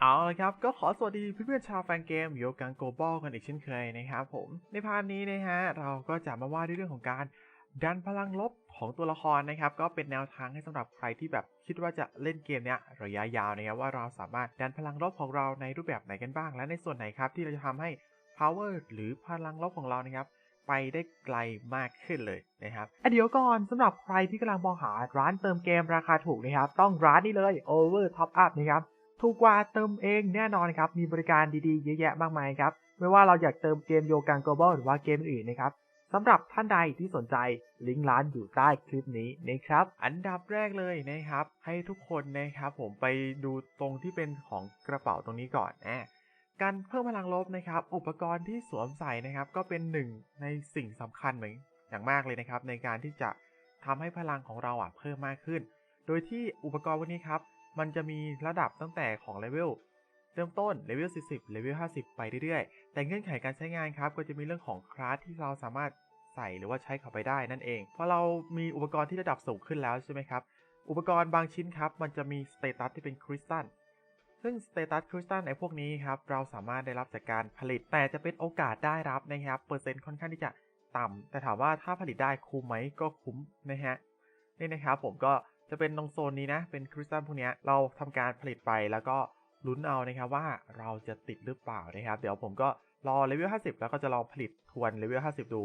เอาละครับ ก็ขอสวัสดีเพื่อนๆชาวแฟนเกมโยกังโกบอลกันอีกเช่นเคยนะครับผม ในพาร์ทนี้นะฮะ เราก็จะมาว่าด้วยเรื่องของการดันพลังลบของตัวละครนะครับ ก็เป็นแนวทางให้สำหรับใครที่แบบคิดว่าจะเล่นเกมเนี้ยระยะยาวนะครับว่าเราสามารถดันพลังลบของเราในรูปแบบไหนกันบ้าง และในส่วนไหนครับที่เราจะทำให้ power หรือพลังลบของเรานะครับไปได้ไกลมากขึ้นเลยนะครับเดี๋ยวก่อนสำหรับใครที่กำลังมองหาร้านเติมเกมราคาถูกนะครับ ต้องร้านนี้เลย Over Top Up นะครับ ถูกกว่าเติมเองแน่นอนครับ มีบริการดีๆ เยอะแยะมากมายครับ ไม่ว่าเราอยากเติมเกมโยกัง Global หรือว่าเกมอื่นนะครับสำหรับท่านใดที่สนใจลิงก์ร้านอยู่ใต้คลิปนี้นะครับ อันดับแรกเลยนะครับ ให้ทุกคนนะครับ ผมไปดูตรงที่เป็นของกระเป๋าตรงนี้ก่อนนะการเพิ่มพลังลบนะครับ อุปกรณ์ที่สวมใส่นะครับ ก็เป็นหนึ่งในสิ่งสำคัญเหมือนอย่างมากเลยนะครับ ในการที่จะทำให้พลังของเราอะเพิ่มมากขึ้น โดยที่อุปกรณ์พวกนี้ครับ มันจะมีระดับตั้งแต่ของเลเวลเริ่มต้นเลเวล 40 เลเวล 50 ไปเรื่อยๆ แต่เงื่อนไขการใช้งานครับ ก็จะมีเรื่องของคลาสที่เราสามารถใส่หรือว่าใช้เข้าไปได้นั่นเองพราะเรามีอุปกรณ์ที่ระดับสูงขึ้นแล้วใช่ไหมครับ อุปกรณ์บางชิ้นครับ มันจะมีสเตตัสที่เป็นคริสตัล ซึ่งสเตตัสคริสตัลในพวกนี้ครับ เราสามารถได้รับจากการผลิต แต่จะเป็นโอกาสได้รับนะครับ เปอร์เซ็นต์ค่อนข้างที่จะต่ำแต่ถามว่าถ้าผลิตได้คุ้มไหมก็คุ้มนะฮะ นี่นะครับผมก็ จะเป็นตรงโซนนี้นะ เป็นคริสตัลพวกนี้เราทำการผลิตไปแล้วก็ลุ้นเอานะครับว่าเราจะติดหรือเปล่านะครับ เดี๋ยวผมก็รอเลเวล 50 แล้วก็จะลองผลิตทวนเลเวล 50 ดู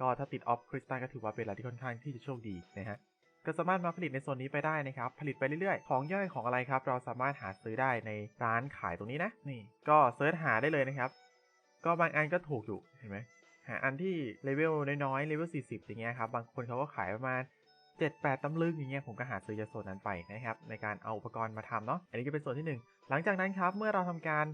ก็ถ้าติดออฟคริสตัลก็ถือว่าเป็นอะไรที่ค่อนข้างที่จะโชคดีนะฮะก็สามารถมาผลิตในโซนนี้ไปได้นะครับ ผลิตไปเรื่อยๆ ของย่อยของอะไรครับ เราสามารถหาซื้อได้ในร้านขายตรงนี้นะ นี่ก็เซิร์ชหาได้เลยนะครับ ก็บางอันก็ถูกอยู่เห็นไหมหาอันที่เลเวลน้อยๆเลเวล40 อย่างเงี้ยครับ บางคนเขาก็ขายประมาณ 7-8ตำลึงอย่างเงี้ยผมก็หาซื้อจาส่วนนั้นไปนะครับในการเอาอุปกรณ์มาทำเนาะอันนี้ก็เป็นส่วนที่ 1 หลังจากนั้นครับเมื่อเราทำการ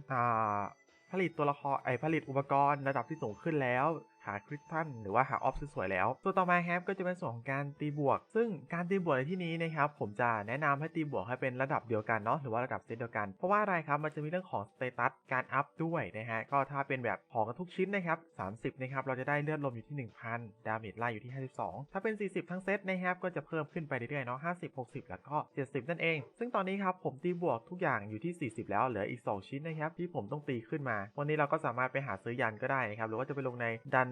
ผลิตตัวละครไอผลิตอุปกรณ์ระดับที่สูงขึ้นแล้ว หาคริสตัลหรือว่าหาออฟสวยๆแล้วตัวนต่อมาครับก็จะเป็นส่วนของการตีบวก ซึ่งการตีบวกในที่นี้นะครับผมจะแนะนำให้ตีบวกให้เป็นระดับเดียวกันเนาะหรือว่าระดับเซตเดียวกัน เพราะว่าอะไรครับมันจะมีเรื่องของสเตตัสการอัพด้วยนะฮะก็ถ้าเป็นแบบของทุกชิ้นนะครับ30นะครับเราจะได้เลือดลมอยู่ที่ 1000 ดาเมจไล่อยู่ที่ 52 ถ้าเป็น 40 ทั้งเซตนะครับก็จะเพิ่มขึ้นไปเรื่อยๆเนาะ50 60 แล้วก็ 70 นั่นเอง ซึ่งตอนนี้ครับผมตีบวกทุกอย่างอยู่ที่ 40 แล้วเหลืออีก 2 ชิ้นนะครับที่ผมต้องตีขึ้นมา วันนี้เราก็สามารถไปหาซื้อยันก็ได้นะครับหรือว่าจะไปลงในดัน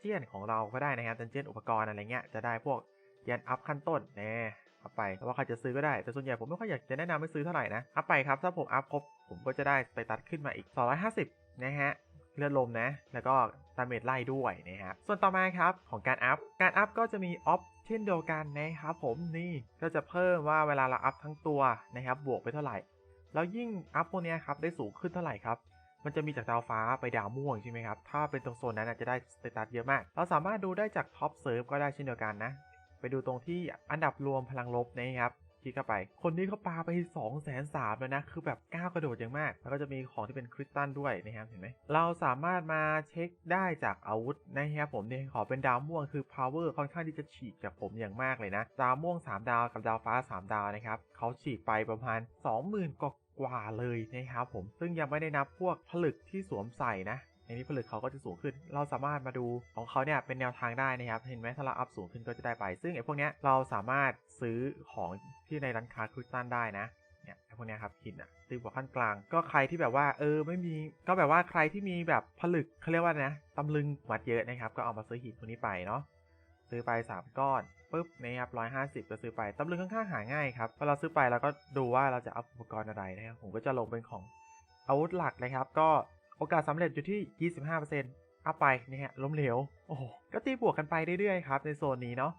เจียนของเราก็ได้นะครับดันเจียนอุปกรณ์อะไรเงี้ยจะได้พวกยันอัพขั้นต้นแน่อัพไปแต่ว่าใครจะซื้อก็ได้ แต่ส่วนใหญ่ผมไม่ค่อยอยากจะแนะนำให้ซื้อเท่าไหร่นะ อัพไปครับ ถ้าผมอัพครบ ผมก็จะได้สเตตัสขึ้นมาอีก 250 นะฮะ เลือดลมนะ แล้วก็ดาเมจไล่ด้วยนะครับ ส่วนต่อมาครับ ของการอัพ การอัพก็จะมีออฟเช่นเดียวกันนะครับผมนี่ก็จะเพิ่มว่าเวลาเราอัพทั้งตัวนะครับ บวกไปเท่าไหร่ แล้วยิ่งอัพพวกนี้ครับได้สูงขึ้นเท่าไหร่ครับ มันจะมีจากดาวฟ้าไปดาวม่วงใช่ไหมครับ ถ้าเป็นตรงโซนนั้นจะได้สเตตัสเยอะมาก เราสามารถดูได้จากท็อปเซิร์ฟก็ได้เช่นเดียวกันนะ ไปดูตรงที่อันดับรวมพลังลบนะครับคลิกเข้าไป คนนี้เขาปาไป2องแสนสามเลยนะ คือแบบก้าวกระโดดอย่างมาก แล้วก็จะมีของที่เป็นคริสตัลด้วยนะครับ เห็นไหม เราสามารถมาเช็คได้จากอาวุธนะครับผมเนี่ยขอเป็นดาวม่วงคือ power ค่อนข้างที่จะฉีกจากผมอย่างมากเลยนะ ดาวม่วง 3 ดาวกับดาวฟ้า 3 ดาวนะครับเขาฉีกไปประมาณ 20,000กว่า กว่าเลยนะครับผม ซึ่งยังไม่ได้นับพวกผลึกที่สวมใส่นะในนี้ผลึกเขาก็จะสูงขึ้น เราสามารถมาดูของเขาเนี่ยเป็นแนวทางได้นะครับ เห็นไหมถ้าเราอัพสูงขึ้นก็จะได้ไป ซึ่งไอ้พวกเนี้ยเราสามารถซื้อของที่ในร้านค้าคริสตัลได้นะเนี่ยไอ้พวกเนี้ยครับหินอะตีบวกขั้นกลาง ก็ใครที่แบบว่าเออไม่มี ก็แบบว่าใครที่มีแบบผลึกเขาเรียกว่านะตำลึงหมัดเยอะนะครับ ก็เอามาซื้อหินพวกนี้ไปเนาะ ซื้อไป 3 ก้อนปุ๊บนะครับร้อยห้าสิบก็ซื้อไปตำลึงค่อนข้างหาง่ายครับพอเราซื้อไปเราก็ดูว่าเราจะอัพอุปกรณ์อะไรนะครับผมก็จะลงเป็นของอาวุธหลักเลยครับ ก็โอกาสสำเร็จอยู่ที่ 25%อัพไปนี่ฮะล้มเหลวโอ้โหก็ตีบวกกันไปเรื่อยๆครับในโซนนี้เนาะ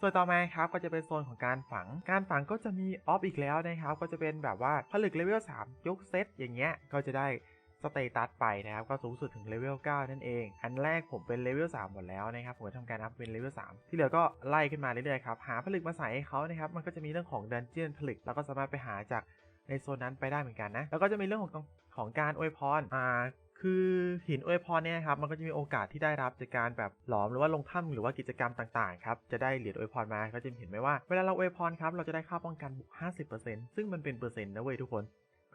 ส่วนต่อมาครับก็จะเป็นโซนของการฝัง การฝังก็จะมีออฟอีกแล้วนะครับ ก็จะเป็นแบบว่าผลึกเลเวล3ยกเซตอย่างเงี้ยก็จะได้ สเตตัสไปนะครับก็สูงสุดถึงเลเวล9นั่นเอง อันแรกผมเป็นเลเวล3หมดแล้วนะครับผมจะทำการอัพเป็นเลเวล3ที่เหลือก็ไล่ขึ้นมาเรื่อยๆครับหาผลึกมาใส่ให้เขานะครับมันก็จะมีเรื่องของดันเจียนผลึก แล้วก็สามารถไปหาจากในโซนนั้นไปได้เหมือนกันนะแล้วก็จะมีเรื่องของของการอวยพรอ่าคือหินอวยพรเนี่ยครับมันก็จะมีโอกาสที่ได้รับจากการแบบหลอมหรือว่าลงถ้ำหรือว่ากิจกรรมต่างๆครับจะได้เหรียญอวยพรมาก็จะเห็นไหมว่าเวลาเราอวยพรครับเราจะได้ค่าป้องกันบวก50%ซึ่งมันเป็นเปอร์เซ็นต์นะเว้ยทุกคน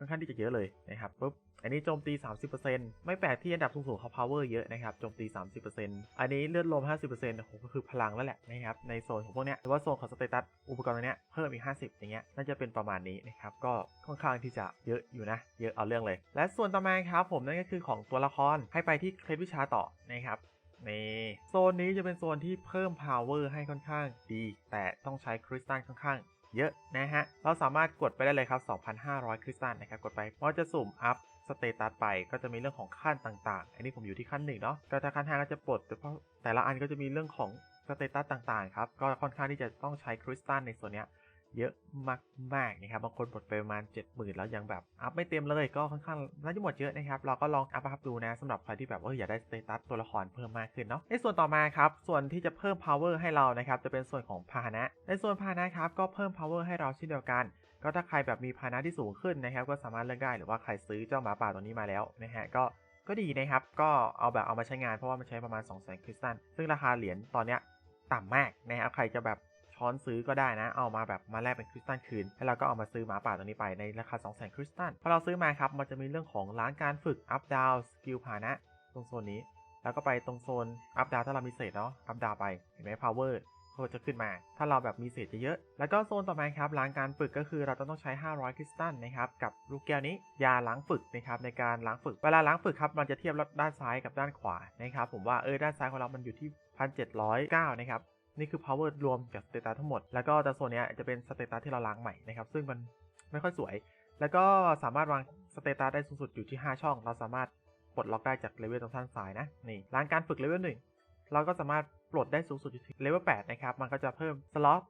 ค่อนข้างที่จะเยอะเลยนะครับปุ๊บอันนี้โจมตี 30%ไม่แปลกที่อันดับสูงๆเขา power เยอะนะครับโจมตี 30%อันนี้เลือดลม 50%โอ้โหก็คือพลังแล้วแหละนะครับในโซนของพวกเนี้ยหรือว่าโซนของสเตตัสอุปกรณ์ตัวเนี้ยเพิ่มอีก 50 อย่างเงี้ยน่าจะเป็นประมาณนี้นะครับก็ค่อนข้างที่จะเยอะอยู่นะ เยอะเอาเรื่องเลย และส่วนต่อมาครับผมนั่นก็คือของตัวละครให้ไปที่เคล็ดวิชาต่อนะครับนี่โซนนี้จะเป็นโซนที่เพิ่ม power ให้ค่อนข้างดี แต่ต้องใช้คริสตัลค่อนข้าง เยอะนะฮะ เราสามารถกดไปได้เลยครับ 2,500 คริสตัลนะครับ กดไปมันจะสุ่มอัพสเตตัสไปก็จะมีเรื่องของขั้นต่างๆ อันนี้ผมอยู่ที่ขั้นหนึ่งเนาะก็ถ้าขั้น5ก็จะปลดแต่เพราะแต่ละอันก็จะมีเรื่องของสเตตัสต่างๆครับ ก็ค่อนข้างที่จะต้องใช้คริสตัลในส่วนเนี้ย เยอะมากๆนะครับบางคนหมดไปประมาณ 70,000 แล้วยังแบบอัพไม่เต็มเลยก็ค่อนข้างน่าจะหมดเยอะนะครับเราก็ลองอัพอัพดูนะสำหรับใครที่แบบว่าอยากได้สเตตัสตัวละครเพิ่มมากขึ้นเนาะในส่วนต่อมาครับส่วนที่จะเพิ่ม power ให้เรานะครับจะเป็นส่วนของพาหนะ ในส่วนพาหนะครับก็เพิ่ม power ให้เราเช่นเดียวกันก็ถ้าใครแบบมีพาหนะที่สูงขึ้นนะครับ ก็สามารถเลือกได้หรือว่าใครซื้อเจ้าหมาป่าตัวนี้มาแล้วนะฮะก็ก็ดีนะครับ ก็เอาแบบเอามาใช้งานเพราะว่ามันใช้ประมาณ 2 0 0 0 0 0คริสตัลซึ่งราคาเหรียญตอนเนี้ยต่ำมากนะครับใครจะแบบ ช้อนซื้อก็ได้นะ เอามาแบบมาแลกเป็นคริสตัลคืน แล้วเราก็เอามาซื้อหมาป่าตัวนี้ไปในราคา 2 0 0 0 0 0 คริสตัล พอเราซื้อมาครับ มันจะมีเรื่องของร้านการฝึก อัพดาวสกิลพานะ ตรงโซนนี้ แล้วก็ไปตรงโซนอัพดาวถ้าเรามีเศษเนาะ อัพดาวไป เห็นไหม power ก็จะขึ้นมา ถ้าเราแบบมีเศษเยอะ แล้วก็โซนต่อมาครับล้างการฝึกก็คือเราจะต้องใช้ 500 คริสตัลนะครับ กับลูกแก้วนี้ ยาล้างฝึกนะครับในการล้างฝึก เวลาล้างฝึกครับ มันจะเทียบด้านซ้ายกับด้านขวานะครับ ผมว่าเออด้านซ้ายของเรา มันอยู่ที่ 1,709 นะครับ นี่คือ power รวมกับสเตตัสทั้งหมด แล้วก็แต่โซนนี้จะเป็นสเตตัสที่เราล้างใหม่นะครับ ซึ่งมันไม่ค่อยสวย แล้วก็สามารถวางสเตตัสได้สูงสุดอยู่ที่ 5 ช่อง เราสามารถปลดล็อกได้จากเลเวลตรงด้านซ้ายนะ นี่ล้างการฝึกเลเวลหนึ่งเราก็สามารถปลดได้สูงสุดอยู่ที่เลเวล8นะครับ มันก็จะเพิ่มสล็อต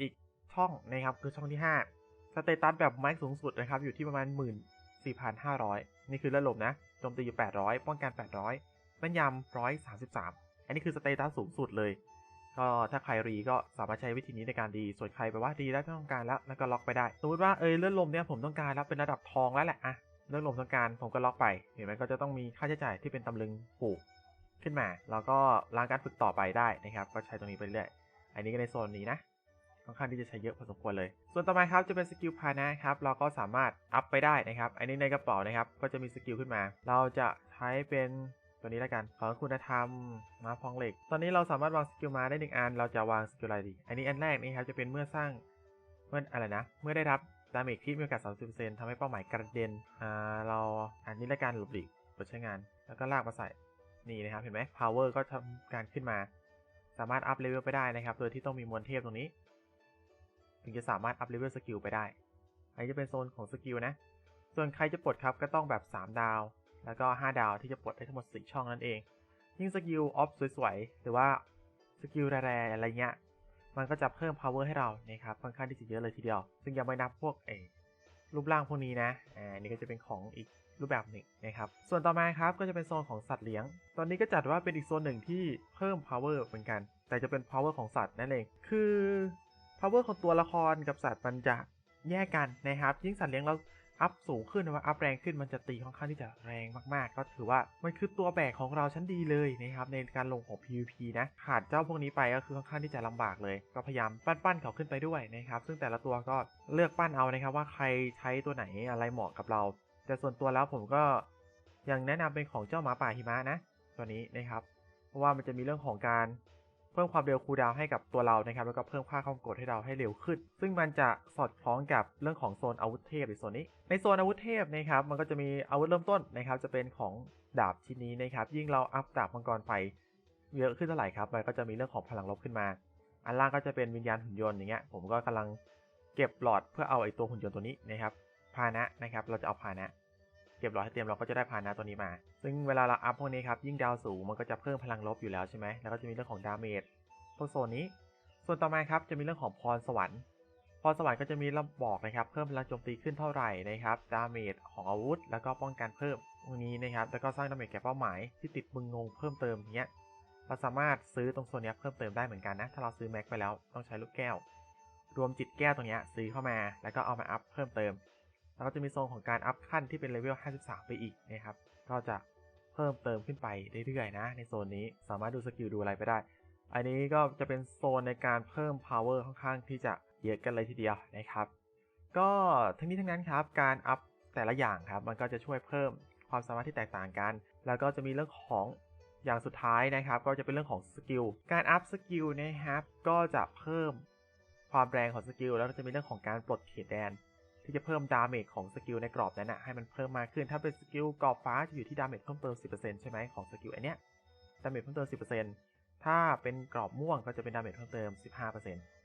อีกช่องนะครับคือช่องที่ 5 สเตตัสแบบแม็กสูงสุดนะครับอยู่ที่ประมาณ 14,500 นี่คือระลมนะโจมตีอยู่ 800 ป้องกัน 800แม่นยำ133 อันนี้คือสเตตัสสูงสุดเลย ก็ถ้าใครรีก็สามารถใช้วิธีนี้ในการดีส่วนใครไปว่าดีแล้วไม่ต้องการแล้วแล้วก็ล็อกไปได้สมมติว่าเออเลื่อนลมเนี่ยผมต้องการแล้วเป็นระดับทองแล้วแหละอะเลื่อนลมต้องการผมก็ล็อกไปเห็นไหมก็จะต้องมีค่าใช้จ่ายที่เป็นตำลึงปลูกขึ้นมา แล้วก็ล้างการฝึกต่อไปได้นะครับ ก็ใช้ตรงนี้ไปเรื่อยอันนี้ก็ในโซนนี้นะค่อนข้างที่จะใช้เยอะพอสมควรเลย ส่วนต่อมาครับจะเป็นสกิลพานะครับ เราก็สามารถอัพไปได้นะครับ อันนี้ในกระเป๋านะครับ ก็จะมีสกิลขึ้นมา เราจะใช้เป็น ตัวนี้แล้วกัน ของคุณธรรมมาพองเหล็ก ตอนนี้เราสามารถวางสกิลมาได้หนึ่งอัน เราจะวางสกิลอะไรดี อันนี้อันแรกนี่ครับจะเป็นเมื่อสร้าง เมื่ออะไรนะ เมื่อได้รับดาเมจที่มีโอกาส30%ทำให้เป้าหมายกระเด็น อ่า เราอันนี้และกันหลบหลีกเปิดใช้งาน แล้วก็ลากมาใส่ นี่นะครับ เห็นไหม power ก็ทำการขึ้นมา สามารถอัพเลเวลไปได้นะครับ โดยที่ต้องมีมวลเทพตรงนี้ ถึงจะสามารถอัพเลเวลสกิลไปได้ อันนี้จะเป็นโซนของสกิลนะ ส่วนใครจะปลดครับก็ต้องแบบ 3 ดาว แล้วก็ 5 ดาวที่จะปลดได้ทั้งหมด 4 ช่องนั่นเอง ยิ่งสกิลออฟสวยๆ หรือว่าสกิลแร่ๆอะไรเงี้ย มันก็จะเพิ่ม power ให้เรานะครับค่อนข้างที่จะเยอะเลยทีเดียว ซึ่งยังไม่นับพวกเอรูปร่างพวกนี้นะ อ่า นี่ก็จะเป็นของอีกรูปแบบหนึ่งนะครับ ส่วนต่อมาครับก็จะเป็นโซนของสัตว์เลี้ยง ตอนนี้ก็จัดว่าเป็นอีกโซนหนึ่งที่เพิ่ม power เหมือนกัน แต่จะเป็น power ของสัตว์นั่นเอง คือ power ของตัวละครกับสัตว์มันจะแยกกันนะครับ ยิ่งสัตว์เลี้ยงเรา อัพสูงขึ้นหรือว่าอัพแรงขึ้นมันจะตีค่อนข้างที่จะแรงมากๆ ก็ถือว่ามันคือตัวแบกของเราชั้นดีเลยนะครับในการลงของ PVP นะขาดเจ้าพวกนี้ไปก็คือค่อนข้างที่จะลำบากเลย ก็พยายามปั้นๆเขาขึ้นไปด้วยนะครับซึ่งแต่ละตัวก็เลือกปั้นเอานะครับว่าใครใช้ตัวไหนอะไรเหมาะกับเรา แต่ส่วนตัวแล้วผมก็ยังแนะนำเป็นของเจ้าหมาป่าหิมะนะตัวนี้นะครับ เพราะว่ามันจะมีเรื่องของการ เพิ่มความเร็วคูลดาวน์ให้กับตัวเรานะครับแล้วก็เพิ่มค่าความกดให้เราให้เร็วขึ้น ซึ่งมันจะสอดคล้องกับเรื่องของโซนอาวุธเทพในโซนนี้ ในโซนอาวุธเทพนะครับมันก็จะมีอาวุธเริ่มต้นนะครับ จะเป็นของดาบชิ้นนี้นะครับ ยิ่งเราอัพดาบมังกรไฟเยอะขึ้นเท่าไหร่ครับมันก็จะมีเรื่องของพลังลบขึ้นมา อันล่างก็จะเป็นวิญญาณหุ่นยนต์อย่างเงี้ยผมก็กำลังเก็บหลอดเพื่อเอาไอ้ตัวหุ่นยนต์ตัวนี้นะครับพานะนะครับ เราจะเอาพานะ เก็บหลอให้เตรียมเราก็จะได้พานะตัวนี้มา ซึ่งเวลาเราอัพพวกนี้ครับยิ่งดาวสูงมันก็จะเพิ่มพลังลบอยู่แล้วใช่ไหมแล้วก็จะมีเรื่องของดาเมจพวกโซนนี้ ส่วนต่อมาครับจะมีเรื่องของพรสวรรค์พรสวรรค์ก็จะมีระบอกนะครับเพิ่มพลังโจมตีขึ้นเท่าไหร่นะครับดาเมจของอาวุธ แล้วก็ป้องกันเพิ่มตรงนี้นะครับแล้วก็สร้างดาเมจแก่เป้าหมายที่ติดมึงงงเพิ่มเติมอย่างเงี้ยเราสามารถซื้อตรงโซนนี้เพิ่มเติมได้เหมือนกันนะถ้าเราซื้อแม็กไปแล้วต้องใช้ลูกแก้ว รวมจิตแก้วตรงนี้ซื้อเข้ามา แล้วก็เอามาอัพเพิ่มเติม แล้วก็จะมีโซนของการอัพขั้นที่เป็นเลเวล 53 ไปอีกนะครับ ก็จะเพิ่มเติมขึ้นไปเรื่อยๆนะ ในโซนนี้สามารถดูสกิลดูอะไรไปได้ อันนี้ก็จะเป็นโซนในการเพิ่ม power ค่อนข้างที่จะเยอะกันเลยทีเดียวนะครับ ก็ทั้งนี้ทั้งนั้นครับ การอัพแต่ละอย่างครับ มันก็จะช่วยเพิ่มความสามารถที่แตกต่างกัน แล้วก็จะมีเรื่องของอย่างสุดท้ายนะครับ ก็จะเป็นเรื่องของสกิล การอัพสกิลนะครับ ก็จะเพิ่มความแรงของสกิล แล้วก็จะมีเรื่องของการปลดเขตแดน ที่จะเพิ่มดาเมจของสกิลในกรอบนั้นนะให้มันเพิ่มมากขึ้น ถ้าเป็นสกิลกรอบฟ้าจะอยู่ที่ดาเมจเพิ่มเติม 10%ใช่ไหมของสกิลอันเนี้ย ดาเมจเพิ่มเติม 10%ถ้าเป็นกรอบม่วงก็จะเป็นดาเมจเพิ่มเติม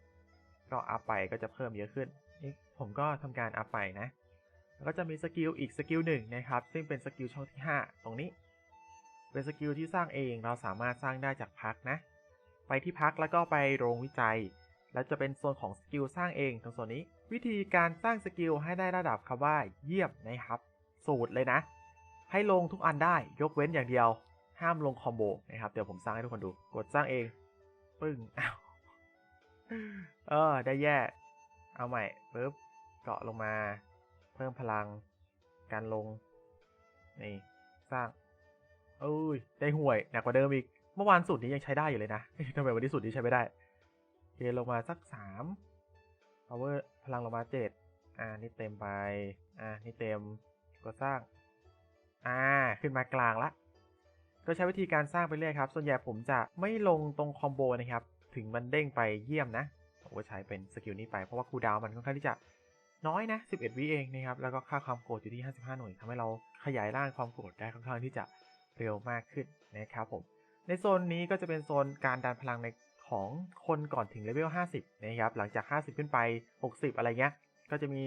15%ก็อัพไปก็จะเพิ่มเยอะขึ้นนี่ผมก็ทำการอัพไปนะ แล้วก็จะมีสกิลอีกสกิลหนึ่งนะครับ ซึ่งเป็นสกิลช่องที่ 5 ตรงนี้ เป็นสกิลที่สร้างเองเราสามารถสร้างได้จากพักนะ ไปที่พักแล้วก็ไปโรงวิจัย แล้วจะเป็นโซนของสกิลสร้างเองตรงโซนนี้ วิธีการสร้างสกิลให้ได้ระดับคำว่าเยี่ยมนะครับ สูตรเลยนะ ให้ลงทุกอันได้ยกเว้นอย่างเดียว ห้ามลงคอมโบนะครับเดี๋ยวผมสร้างให้ทุกคนดู กดสร้างเองปึ้งอ้าวเออได้แย่ เอาใหม่ปึ๊บเกาะลงมา เพิ่มพลัง การลง นี่ สร้างเอ้ย ได้ห่วยหนักกว่าเดิมอีก เมื่อวานสูตรนี้ยังใช้ได้อยู่เลยนะทำไมวันนี้สูตรนี้ใช้ไม่ได้ เคลงมาสักสาม power พลังลงมาเจ็ดอ่า นี่เต็มไป อ่า นี่เต็มกดสร้าง อ่า ขึ้นมากลางละ ก็ใช้วิธีการสร้างไปเรื่อยครับ ส่วนใหญ่ผมจะไม่ลงตรงคอมโบนะครับ ถึงมันเด้งไปเยี่ยมนะผมก็ใช้เป็นสกิลนี้ไป เพราะว่าคูดาวมันค่อนข้างที่จะน้อยนะ 11 วิเองนะครับ แล้วก็ค่าความโกรธอยู่ที่ 55 หน่วยทำให้เราขยายร่างความโกรธได้ค่อนข้างที่จะเร็วมากขึ้นนะครับผม ในโซนนี้ก็จะเป็นโซนการดันพลังใน ของคนก่อนถึงเลเวล 50 นะครับ หลังจาก 50 ขึ้นไป 60 อะไรเงี้ย ก็จะมี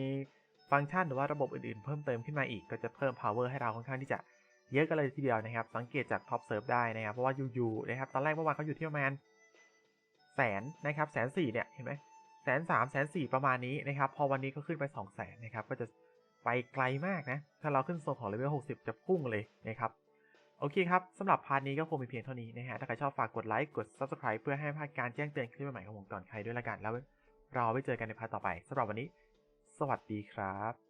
ฟังก์ชันหรือว่าระบบอื่นๆ เพิ่มเติมขึ้นมาอีก ก็จะเพิ่ม power ให้เราค่อนข้างที่จะเยอะกันเลยทีเดียวนะครับ สังเกตจากท็อปเซิร์ฟได้นะครับ เพราะว่าอยู่ๆนะครับ ตอนแรกเมื่อวานเขาอยู่ที่ประมาณแสนนะครับ แสนสี่เนี่ย เห็นไหมแสนสามแสนสี่ประมาณนี้นะครับ พอวันนี้ก็ขึ้นไป2 0 0แสนนะครับ ก็จะไปไกลมากนะ ถ้าเราขึ้นโซนของเลเวล 60 จะพุ่งเลยนะครับ โอเคครับสำหรับพาร์ทนี้ก็คงเป็นเพียงเท่านี้นะฮะถ้าใครชอบฝากกดไลค์กด Subscribe เพื่อให้พลาดการแจ้งเตือนคลิปใหม่ของผมก่อนใครด้วยละกันแล้วเราไปเจอกันในพาร์ทต่อไปสำหรับวันนี้ สวัสดีครับ